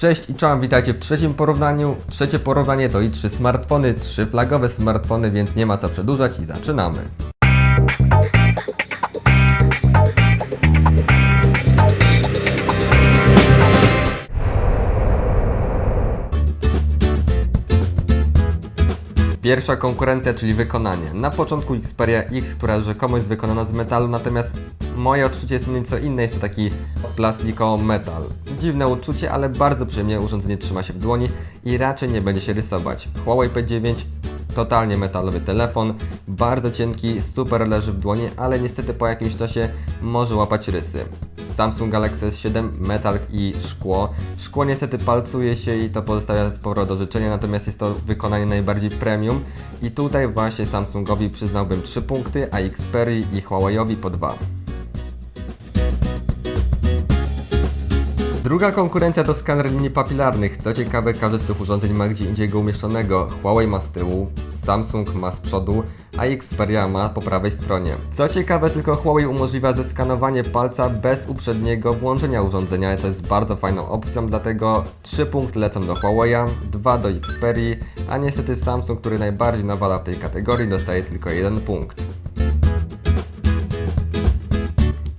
Cześć i czołem, witajcie w trzecim porównaniu. Trzecie porównanie to i trzy smartfony, trzy flagowe smartfony, więc nie ma co przedłużać i zaczynamy. Pierwsza konkurencja, czyli wykonanie. Na początku Xperia X, która rzekomo jest wykonana z metalu, natomiast moje odczucie jest nieco inne, jest to taki plastiko-metal. Dziwne uczucie, ale bardzo przyjemnie urządzenie trzyma się w dłoni i raczej nie będzie się rysować. Huawei P9 totalnie metalowy telefon, bardzo cienki, super leży w dłoni, ale niestety po jakimś czasie może łapać rysy. Samsung Galaxy S7 metal i szkło. Szkło niestety palcuje się i to pozostawia sporo do życzenia, natomiast jest to wykonanie najbardziej premium i tutaj właśnie Samsungowi przyznałbym 3 punkty, a Xperia i Huawei'owi po 2. Druga konkurencja to skaner linii papilarnych. Co ciekawe, każdy z tych urządzeń ma gdzie indziej go umieszczonego. Huawei ma z tyłu, Samsung ma z przodu, a Xperia ma po prawej stronie. Co ciekawe, tylko Huawei umożliwia zeskanowanie palca bez uprzedniego włączenia urządzenia, co jest bardzo fajną opcją, dlatego 3 punkty lecą do Huawei'a, 2 do Xperii, a niestety Samsung, który najbardziej nawala w tej kategorii, dostaje tylko 1 punkt.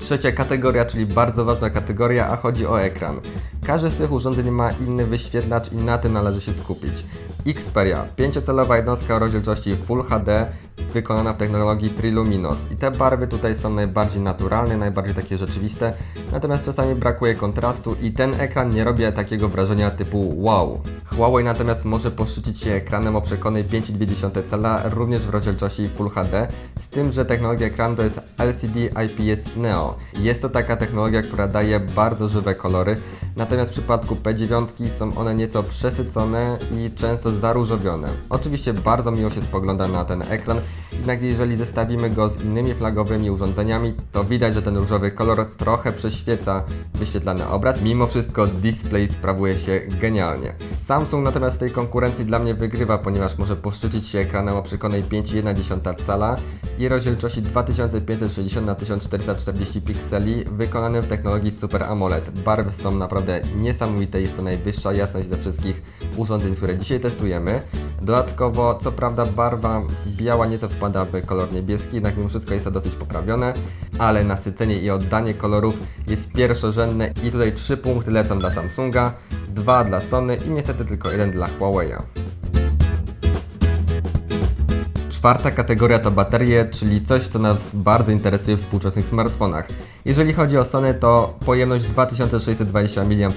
Trzecia kategoria, czyli bardzo ważna kategoria, a chodzi o ekran. Każdy z tych urządzeń ma inny wyświetlacz i na tym należy się skupić. Xperia, 5-calowa jednostka o rozdzielczości Full HD, wykonana w technologii Triluminos. I te barwy tutaj są najbardziej naturalne, najbardziej takie rzeczywiste, natomiast czasami brakuje kontrastu i ten ekran nie robi takiego wrażenia typu wow. Huawei natomiast może poszczycić się ekranem o przekonej 5,2 cala, również w rozdzielczości Full HD, z tym, że technologia ekranu to jest LCD IPS Neo. Jest to taka technologia, która daje bardzo żywe kolory, natomiast w przypadku P9 są one nieco przesycone i często zaróżowione. Oczywiście bardzo miło się spogląda na ten ekran, jednak jeżeli zestawimy go z innymi flagowymi urządzeniami, to widać, że ten różowy kolor trochę prześwieca wyświetlany obraz. Mimo wszystko display sprawuje się genialnie. Samsung natomiast w tej konkurencji dla mnie wygrywa, ponieważ może poszczycić się ekranem o przekonej 5,1 cala i rozdzielczości 2560 na 1440 pikseli wykonanym w technologii Super AMOLED. Barwy są naprawdę niesamowite, jest to najwyższa jasność ze wszystkich urządzeń, które dzisiaj testujemy. Dodatkowo, co prawda barwa biała nieco wpada w kolor niebieski, jednak mimo wszystko jest to dosyć poprawione, ale nasycenie i oddanie kolorów jest pierwszorzędne i tutaj 3 punkty lecą dla Samsunga, 2 dla Sony i niestety tylko jeden dla Huawei'a. Czwarta kategoria to baterie, czyli coś, co nas bardzo interesuje w współczesnych smartfonach. Jeżeli chodzi o Sony, to pojemność 2620 mAh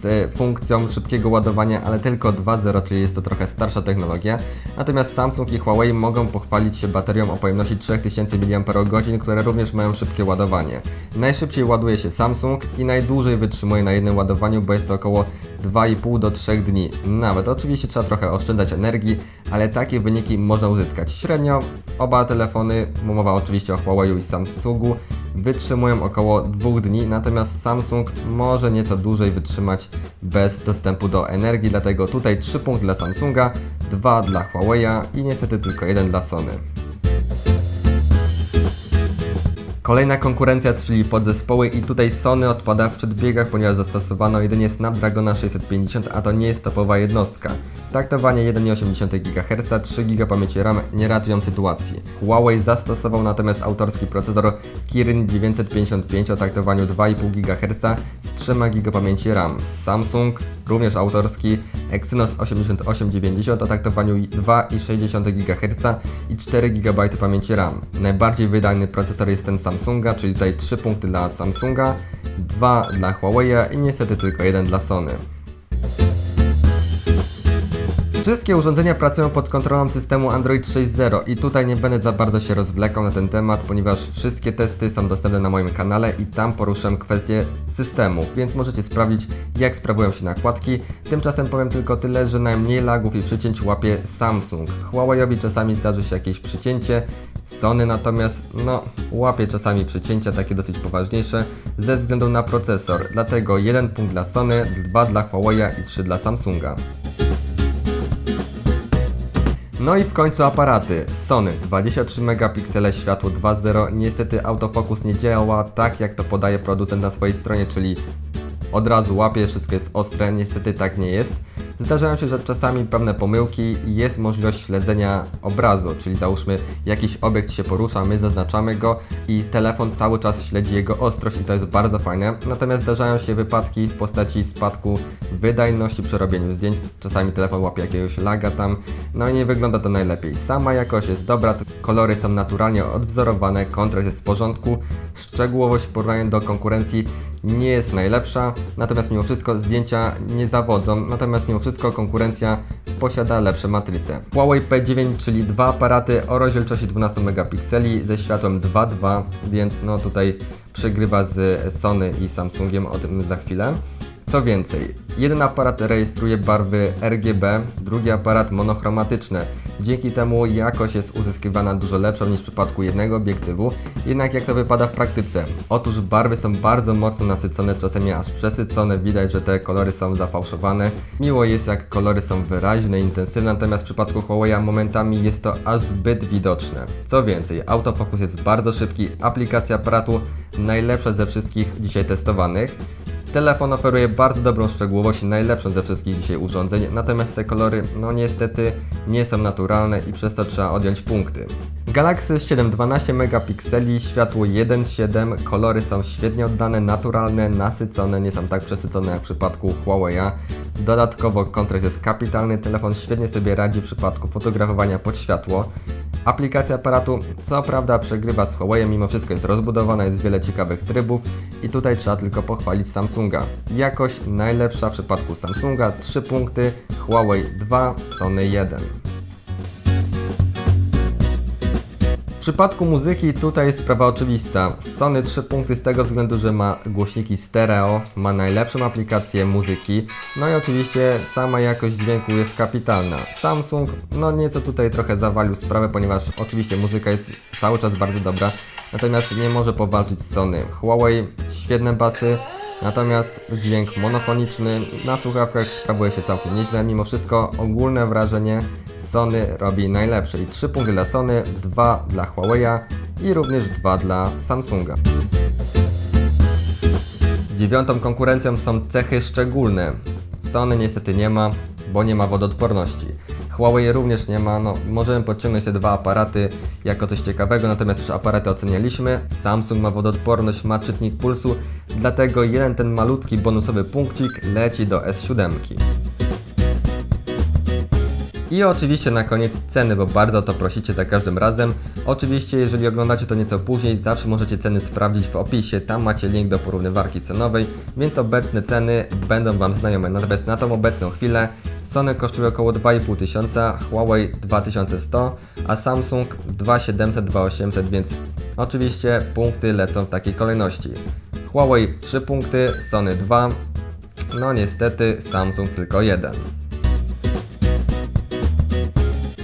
z funkcją szybkiego ładowania, ale tylko 2.0, czyli jest to trochę starsza technologia. Natomiast Samsung i Huawei mogą pochwalić się baterią o pojemności 3000 mAh, które również mają szybkie ładowanie. Najszybciej ładuje się Samsung i najdłużej wytrzymuje na jednym ładowaniu, bo jest to około 2,5 do 3 dni. Nawet oczywiście trzeba trochę oszczędzać energii, ale takie wyniki można uzyskać. Średnio oba telefony, mowa oczywiście o Huawei i Samsungu, wytrzymują około 2 dni, natomiast Samsung może nieco dłużej wytrzymać bez dostępu do energii, dlatego tutaj 3 punkty dla Samsunga, 2 dla Huawei'a i niestety tylko 1 dla Sony. Kolejna konkurencja, czyli podzespoły i tutaj Sony odpada w przedbiegach, ponieważ zastosowano jedynie Snapdragona 650, a to nie jest topowa jednostka. Taktowanie 1,8 GHz, 3 GB pamięci RAM nie ratują sytuacji. Huawei zastosował natomiast autorski procesor Kirin 955 o taktowaniu 2,5 GHz z 3 GB pamięci RAM. Samsung, również autorski Exynos 8890 o taktowaniu 2,6 GHz i 4 GB pamięci RAM. Najbardziej wydajny procesor jest ten Samsunga, czyli tutaj 3 punkty dla Samsunga, 2 dla Huawei'a i niestety tylko 1 dla Sony. Wszystkie urządzenia pracują pod kontrolą systemu Android 6.0 i tutaj nie będę za bardzo się rozwlekał na ten temat, ponieważ wszystkie testy są dostępne na moim kanale i tam poruszam kwestie systemów, więc możecie sprawdzić jak sprawują się nakładki. Tymczasem powiem tylko tyle, że najmniej lagów i przycięć łapie Samsung. Huawei'owi czasami zdarzy się jakieś przycięcie, Sony natomiast, no, łapie czasami przycięcia takie dosyć poważniejsze ze względu na procesor. Dlatego jeden punkt dla Sony, dwa dla Huawei'a i trzy dla Samsunga. No i w końcu aparaty. Sony 23 megapiksele światło 2.0. Niestety autofokus nie działa tak jak to podaje producent na swojej stronie, czyli od razu łapie, wszystko jest ostre, niestety tak nie jest. Zdarzają się że czasami pewne pomyłki i jest możliwość śledzenia obrazu, czyli załóżmy jakiś obiekt się porusza, my zaznaczamy go i telefon cały czas śledzi jego ostrość i to jest bardzo fajne. Natomiast zdarzają się wypadki w postaci spadku wydajności przy robieniu zdjęć. Czasami telefon łapie jakiegoś laga tam, no i nie wygląda to najlepiej. Sama jakość jest dobra, kolory są naturalnie odwzorowane, kontrast jest w porządku, szczegółowość w porównaniu do konkurencji nie jest najlepsza, natomiast mimo wszystko zdjęcia nie zawodzą, natomiast mimo wszystko konkurencja posiada lepsze matryce. Huawei P9, czyli dwa aparaty o rozdzielczości 12 megapikseli ze światłem 2.2, więc no tutaj przegrywa z Sony i Samsungiem, o tym za chwilę. Co więcej, jeden aparat rejestruje barwy RGB, drugi aparat monochromatyczne. Dzięki temu jakość jest uzyskiwana dużo lepsza niż w przypadku jednego obiektywu. Jednak jak to wypada w praktyce? Otóż barwy są bardzo mocno nasycone, czasami aż przesycone, widać, że te kolory są zafałszowane. Miło jest jak kolory są wyraźne, intensywne, natomiast w przypadku Huawei momentami jest to aż zbyt widoczne. Co więcej, autofokus jest bardzo szybki, aplikacja aparatu najlepsza ze wszystkich dzisiaj testowanych. Telefon oferuje bardzo dobrą szczegółowość, najlepszą ze wszystkich dzisiaj urządzeń, natomiast te kolory, no niestety, nie są naturalne i przez to trzeba odjąć punkty. Galaxy S7 12 megapikseli, światło 1.7, kolory są świetnie oddane, naturalne, nasycone, nie są tak przesycone jak w przypadku Huawei'a. Dodatkowo kontrast jest kapitalny, telefon świetnie sobie radzi w przypadku fotografowania pod światło. Aplikacja aparatu co prawda przegrywa z Huawei, mimo wszystko jest rozbudowana, jest wiele ciekawych trybów i tutaj trzeba tylko pochwalić Samsunga. Jakość najlepsza w przypadku Samsunga 3 punkty, Huawei 2, Sony 1. W przypadku muzyki tutaj jest sprawa oczywista. Sony 3 punkty z tego względu, że ma głośniki stereo, ma najlepszą aplikację muzyki, no i oczywiście sama jakość dźwięku jest kapitalna. Samsung, no nieco tutaj trochę zawalił sprawę, ponieważ oczywiście muzyka jest cały czas bardzo dobra, natomiast nie może powalczyć z Sony. Huawei, świetne basy, Natomiast dźwięk monofoniczny na słuchawkach sprawuje się całkiem nieźle. Mimo wszystko ogólne wrażenie Sony robi najlepsze. I 3 punkty dla Sony, 2 dla Huawei'a i również 2 dla Samsunga. Dziewiątą konkurencją są cechy szczególne. Sony niestety nie ma, bo nie ma wodoodporności. Huawei również nie ma, no możemy podciągnąć te dwa aparaty jako coś ciekawego, natomiast już aparaty ocenialiśmy. Samsung ma wodoodporność, ma czytnik pulsu, dlatego jeden ten malutki bonusowy punkcik leci do S7. I oczywiście na koniec ceny, bo bardzo to prosicie za każdym razem. Oczywiście, jeżeli oglądacie to nieco później, zawsze możecie ceny sprawdzić w opisie, tam macie link do porównywarki cenowej, więc obecne ceny będą Wam znajome. Natomiast na tą obecną chwilę Sony kosztuje około 2,5 tysiąca, Huawei 2100, a Samsung 2700, 2800, więc oczywiście punkty lecą w takiej kolejności. Huawei 3 punkty, Sony 2, no niestety Samsung tylko 1.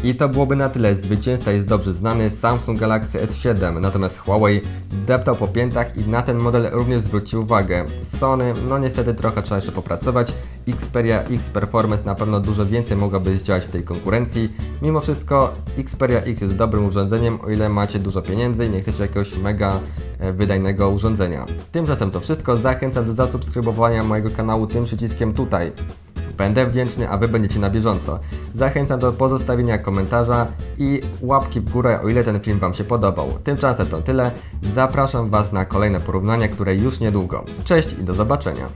I to byłoby na tyle. Zwycięzca jest dobrze znany, Samsung Galaxy S7, natomiast Huawei deptał po piętach i na ten model również zwrócił uwagę. Sony, no niestety trochę trzeba jeszcze popracować. Xperia X Performance na pewno dużo więcej mogłaby zdziałać w tej konkurencji. Mimo wszystko Xperia X jest dobrym urządzeniem, o ile macie dużo pieniędzy i nie chcecie jakiegoś mega e, wydajnego urządzenia. Tymczasem to wszystko. Zachęcam do zasubskrybowania mojego kanału tym przyciskiem tutaj. Będę wdzięczny, a Wy będziecie na bieżąco. Zachęcam do pozostawienia komentarza i łapki w górę, o ile ten film Wam się podobał. Tymczasem to tyle. Zapraszam Was na kolejne porównania, które już niedługo. Cześć i do zobaczenia.